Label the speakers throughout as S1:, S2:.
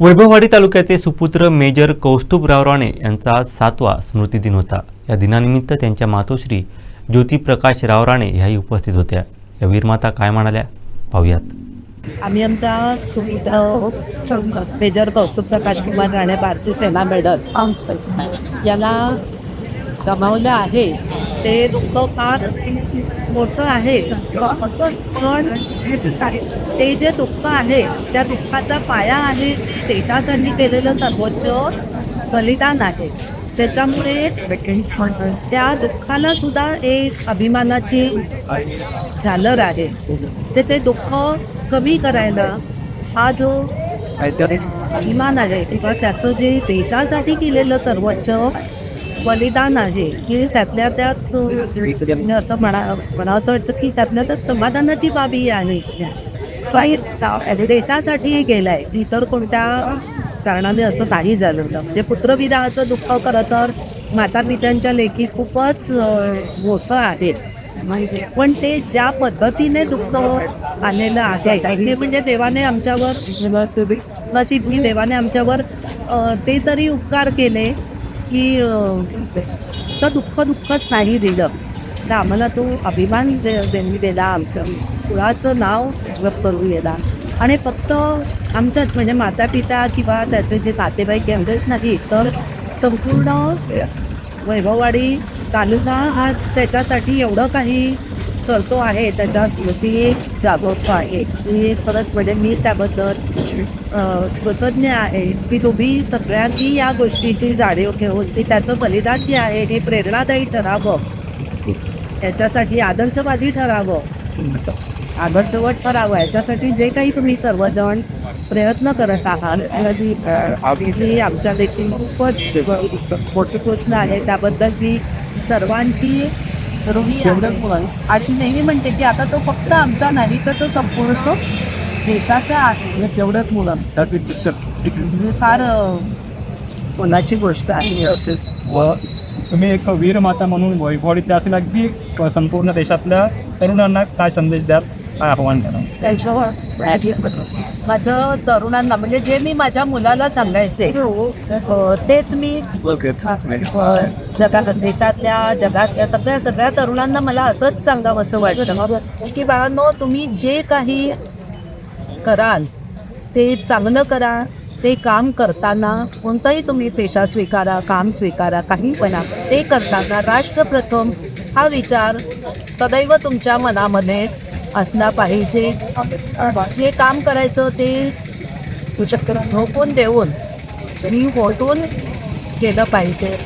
S1: वैभववाडी तालुक्याचे सुपुत्र मेजर कौस्तुभ राणे यांचा आज सातवा स्मृतिदिन होता. या दिनानिमित्त त्यांच्या मातोश्री ज्योती प्रकाश राणे ह्याही उपस्थित होत्या. या वीरमाता काय म्हणाल्या? पाहूयात.
S2: आम्ही आमचा सुपुत्र मेजर कौस्तुभ प्रकाश कुमार राणे भारतीय सेना मेडल. याला गमावलं आहे. ते दुःख फार मोठं आहे. पण ते जे दुःख आहे त्या दुःखाचा पाया आहे देशासाठी केलेलं सर्वोच्च बलिदान आहे. त्याच्यामुळे त्या दुःखाला सुद्धा एक अभिमानाची झालर आहे. ते ते दुःख कमी करायला हा जो अभिमान आहे किंवा त्याचं जे देशासाठी केलेलं सर्वोच्च बलिदान आहे की त्यातल्या त्यात असं म्हणा मला असं वाटतं की त्यातल्या त्यात समाधानाची बाबी आहे. काही देशासाठी गेलाय इतर कोणत्या कारणाने असं नाही झालं. होतं म्हणजे पुत्रविदाहाचं दुःख खरं तर माता पित्यांच्या लेखी खूपच मोठं आहे. पण ते ज्या पद्धतीने दुःख आलेलं आहे ते म्हणजे देवाने आमच्यावर नशीब देवाने आमच्यावर ते तरी उपकार केले. की तर दुःख दुःखच नाही दिलं. तर आम्हाला तो अभिमान दे त्यांनी दिला आमच्या कुळाचं नाव उज्ज्वल करून गेला आणि फक्त आमच्याच म्हणजे माता पिता किंवा त्याचे जे नातेवाईक एवढेच नाही तर संपूर्ण वैभववाडी तालुका हा त्याच्यासाठी एवढं काही करतो आहे त्याच्या स्मृती जागवतो आहे. की खरंच म्हणजे मी त्याबद्दल कृतज्ञ आहे. की तुम्ही सगळ्यांनी या गोष्टीची जाणीव घेऊन की त्याचं बलिदान जे आहे हे प्रेरणादायी ठरावं. याच्यासाठी आदर्शवादी ठरावं. आदर्शवट ठरावं. याच्यासाठी जे काही तुम्ही सर्वजण प्रयत्न करत आहात ही आमच्या देखील खूपच मोठी गोष्ट आहे. त्याबद्दल मी सर्वांची आहे. आणि नेहमी म्हणते की आता तो फक्त आमचा नाही तर तो संपूर्ण देशाचा आहे. तेवढ्याच मुलं ही फार मनाची गोष्ट आहे
S3: व तुम्ही एक वीर माता म्हणून वैभवडीतल्या असेल अगदी संपूर्ण देशातल्या तरुणांना काय संदेश द्याल? आव्हान द्याल
S2: माझं तरुणांना म्हणजे जे मी माझ्या मुलाला सांगायचे अ, तेच मी अ, जगा देशातल्या जगातल्या सगळ्या सगळ्या तरुणांना मला असंच सांगावं असं वाटतं. की बाळांनो तुम्ही जे काही कराल ते चांगलं करा ते काम करताना कोणताही तुम्ही पेशा स्वीकारा काम स्वीकारा काही बना ते करताना राष्ट्रप्रथम हा विचार सदैव तुमच्या मनामध्ये असला पाहिजे. जे काम करायचं ते झोपून देऊन मी होटून केलं पाहिजे.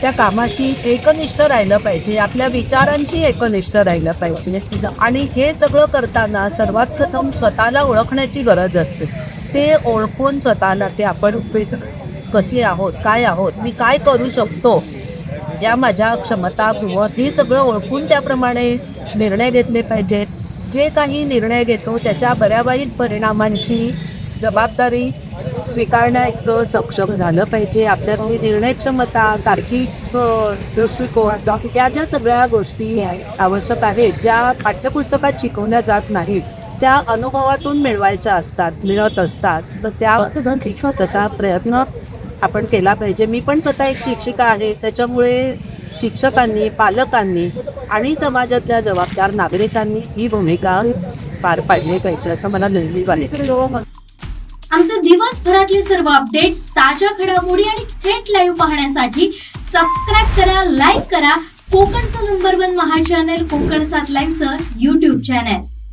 S2: त्या कामाशी एकनिष्ठ राहिलं पाहिजे. आपल्या विचारांची एकनिष्ठ राहिलं पाहिजे. आणि हे सगळं करताना सर्वात प्रथम स्वतःला ओळखण्याची गरज असते. ते ओळखून स्वतःला ते आपण कसे आहोत काय आहोत मी काय करू शकतो ज्या माझ्या क्षमता किंवा हे सगळं ओळखून त्याप्रमाणे निर्णय घेतले पाहिजेत. जे काही निर्णय घेतो त्याच्या बऱ्यावाईट परिणामांची जबाबदारी स्वीकारण्याइतकं सक्षम झालं पाहिजे. आपल्यातली निर्णय क्षमता तार्किक दृष्टिकोन या ज्या सगळ्या गोष्टी आवश्यक आहेत ज्या पाठ्यपुस्तकात शिकवल्या जात नाहीत त्या अनुभवातून मिळवायच्या असतात मिळत असतात. तर त्या तसा प्रयत्न आपण केला पाहिजे. मी पण स्वतः एक शिक्षिका आहे. त्याच्यामुळे शिक्षकांनी पालकांनी आणि समाजातल्या जबाबदार नागरिकांनी ही भूमिका पार पाडली पाहिजे असं मला नेहमी वाटतं.
S4: आमचे दिवसभरातले सर्व अपडेट्स ताज्या घडामोडी आणि थेट लाईव्ह पाहण्यासाठी सबस्क्राईब करा लाईक करा. कोकणचं नंबर वन महा चॅनल कोकण सात लाईनचं युट्यूब चॅनल